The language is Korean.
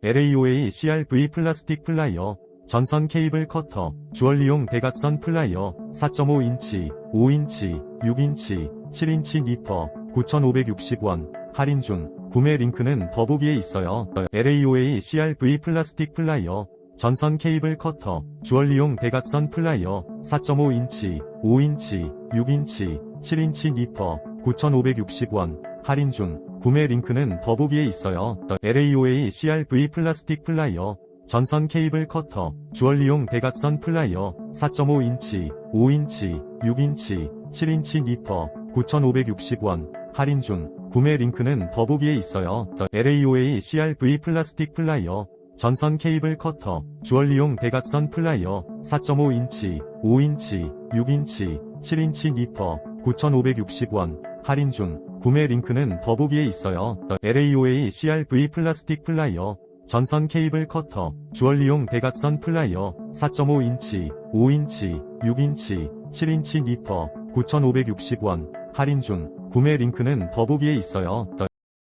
LAOA CRV 플라스틱 플라이어, 전선 케이블 커터, 주얼리용 대각선 플라이어, 4.5인치, 5인치, 6인치, 7인치 니퍼, 9,560원, 할인 중, 구매 링크는 더보기에 있어요. LAOA CRV 플라스틱 플라이어, 전선 케이블 커터, 주얼리용 대각선 플라이어, 4.5인치, 5인치, 6인치, 7인치 니퍼, 9,560원, 할인 중, 구매 링크는 더보기에 있어요. LAOA CRV 플라스틱 플라이어, 전선 케이블 커터, 주얼리용 대각선 플라이어, 4.5인치, 5인치, 6인치, 7인치 니퍼, 9,560원, 할인 중, 구매 링크는 더보기에 있어요. LAOA CRV 플라스틱 플라이어, 전선 케이블 커터, 주얼리용 대각선 플라이어, 4.5인치, 5인치, 6인치, 7인치 니퍼, 9,560원, 할인 중, 구매 링크는 더보기에 있어요. LAOA CRV 플라스틱 플라이어, 전선 케이블 커터, 주얼리용 대각선 플라이어, 4.5인치, 5인치, 6인치, 7인치 니퍼, 9,560원, 할인 중, 구매 링크는 더보기에 있어요.